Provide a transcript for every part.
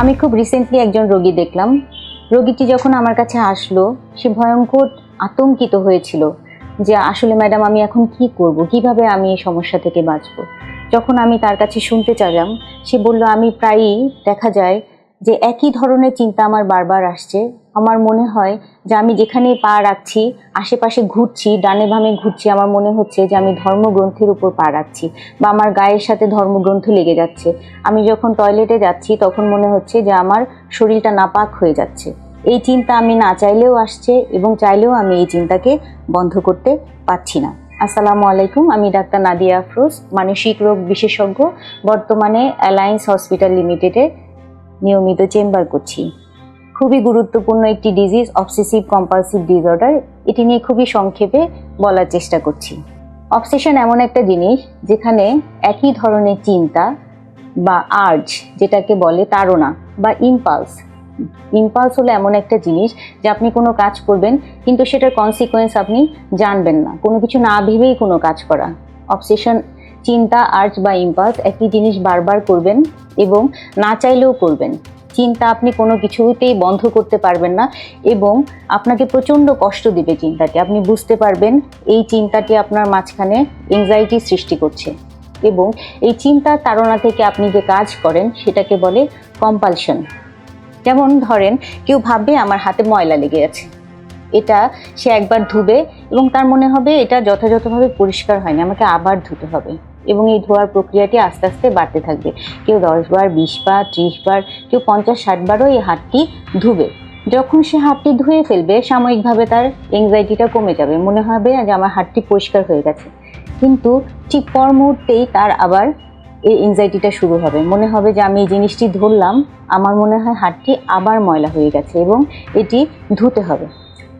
আমি খুব রিসেন্টলি একজন রোগী দেখলাম। রোগীটি যখন আমার কাছে আসলো, সে ভয়ঙ্কর আতঙ্কিত হয়েছিল যে, আসলে ম্যাডাম, আমি এখন কি করব? কীভাবে আমি এই সমস্যা থেকে বাঁচব? যখন আমি তার কাছে শুনতে চাইলাম, সে বলল, আমি প্রায়ই দেখা যায় যে, একই ধরনের চিন্তা আমার বারবার আসছে। আমার মনে হয় যে আমি যেখানে পা রাখছি, আশেপাশে ঘুরছি, ডানে বামে ঘুরছি, আমার মনে হচ্ছে যে আমি ধর্মগ্রন্থের উপর পা রাখছি বা আমার গায়ের সাথে ধর্মগ্রন্থ লেগে যাচ্ছে। আমি যখন টয়লেটে যাচ্ছি, তখন মনে হচ্ছে যে আমার শরীরটা নাপাক হয়ে যাচ্ছে। এই চিন্তা আমি না চাইলেও আসছে এবং চাইলেও আমি এই চিন্তাকে বন্ধ করতে পারছি না। আসসালামু আলাইকুম, আমি ডাক্তার নাদিয়া আফরোজ, মানসিক রোগ বিশেষজ্ঞ, বর্তমানে অ্যালায়েন্স হসপিটাল লিমিটেডে নিয়মিত চেম্বার করছি। খুবই গুরুত্বপূর্ণ একটি ডিজিজ অবসেসিভ কম্পালসিভ ডিসঅর্ডার এটি নিয়ে খুবই সংক্ষেপে বলার চেষ্টা করছি। অবসেশন এমন একটা জিনিস যেখানে একই ধরনের চিন্তা বা আর্জ যেটাকে বলে তাড়না বা ইম্পালস ইম্পালস হলো এমন একটা জিনিস যে আপনি কোনো কাজ করবেন, কিন্তু সেটার কনসিকোয়েন্স আপনি জানবেন না। কোনো কিছু না ভেবেই কোনো কাজ করা। অবসেশন চিন্তা আর্জ বা ইম্পালস একই জিনিস বারবার করবেন এবং না চাইলেও করবেন। চিন্তা আপনি কোনো কিছুতেই বন্ধ করতে পারবেন না এবং আপনাকে প্রচণ্ড কষ্ট দিবে চিন্তাটি। আপনি বুঝতে পারবেন এই চিন্তাটি আপনার মাঝখানে এংজাইটি সৃষ্টি করছে এবং এই চিন্তার তাড়না থেকে আপনি যে কাজ করেন সেটাকে বলে কম্পালশন যেমন ধরেন, কেউ ভাববে আমার হাতে ময়লা লেগে আছে। এটা সে একবার ধুবে এবং তার মনে হবে এটা যথাযথভাবে পরিষ্কার হয়নি, আমাকে আবার ধুতে হবে। এবং এই ধোয়ার প্রক্রিয়াটি আস্তে আস্তে বাড়তে থাকবে। কেউ দশ বার, বিশ বার কেউ পঞ্চাশ, ষাট বারও এই হাতটি ধুবে। যখন সে হাতটি ধুয়ে ফেলবে, সাময়িকভাবে তার এংজাইটিটা কমে যাবে। মনে হবে যে আমার হাতটি পরিষ্কার হয়ে গেছে। কিন্তু ঠিক পর মুহূর্তেই তার আবার এই এংজাইটিটা শুরু হবে। মনে হবে যে আমি এই জিনিসটি ধরলাম, আমার মনে হয় হাতটি আবার ময়লা হয়ে গেছে এবং এটি ধুতে হবে।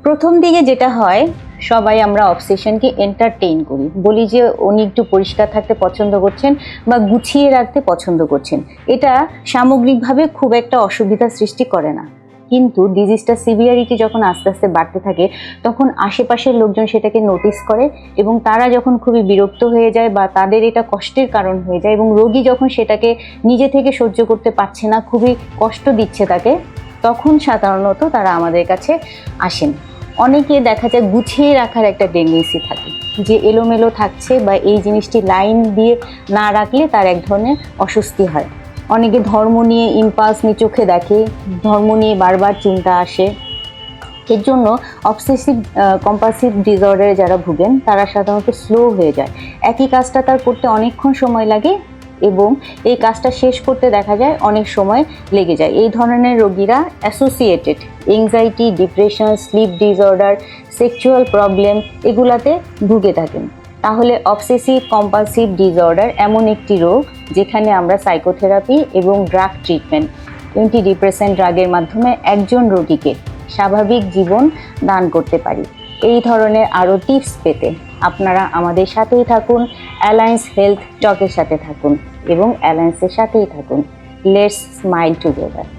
প্রথম দিকে যেটা হয় সবাই আমরা অবসেশনকে এন্টারটেইন করি। বলি যে উনি একটু পরিষ্কার থাকতে পছন্দ করছেন বা গুছিয়ে রাখতে পছন্দ করছেন। এটা সামগ্রিকভাবে খুব একটা অসুবিধা সৃষ্টি করে না। কিন্তু ডিজিজটা সিভিয়ারিটি যখন আস্তে আস্তে বাড়তে থাকে, তখন আশেপাশের লোকজন সেটাকে নোটিস করে এবং তারা যখন খুবই বিরক্ত হয়ে যায় বা তাদের এটা কষ্টের কারণ হয়ে যায় এবং রোগী যখন সেটাকে নিজে থেকে সহ্য করতে পারছে না, খুবই কষ্ট দিচ্ছে তাকে, তখন সাধারণত তারা আমাদের কাছে আসেন। অনেকে দেখা যায় গুছিয়ে রাখার একটা টেন্ডেন্সি থাকে যে এলোমেলো থাকছে বা এই জিনিসটি লাইন দিয়ে না রাখলে তার এক ধরনের অস্বস্তি হয়। অনেকে ধর্ম নিয়ে ইম্পালস নিয়ে চোখে দেখে, ধর্ম নিয়ে বারবার চিন্তা আসে। এর জন্য অবসেসিভ কম্পালসিভ ডিসঅর্ডারে যারা ভুগেন, তারা সাধারণত স্লো হয়ে যায়। একই কাজটা তার করতে অনেকক্ষণ সময় লাগে এবং এই কাজটা শেষ করতে দেখা যায় অনেক সময় লেগে যায়। এই ধরনের রোগীরা associated anxiety depression sleep disorder sexual problem এগুলাতে ভুগে থাকেন। তাহলে অবসেসিভ কম্পালসিভ ডিসঅর্ডার এমন একটি রোগ যেখানে আমরা সাইকোথেরাপি এবং ড্রাগ ট্রিটমেন্ট টোয়েন্টি ডিপ্রেশন ড্রাগের মাধ্যমে একজন রোগীকে স্বাভাবিক জীবন দান করতে পারি। এই ধরনের আরও টিপস পেতে আপনারা আমাদের সাথেই থাকুন অ্যালায়েন্স হেলথ টকের সাথে থাকুন এবং অ্যালায়েন্সের সাথেই থাকুন। Let's smile together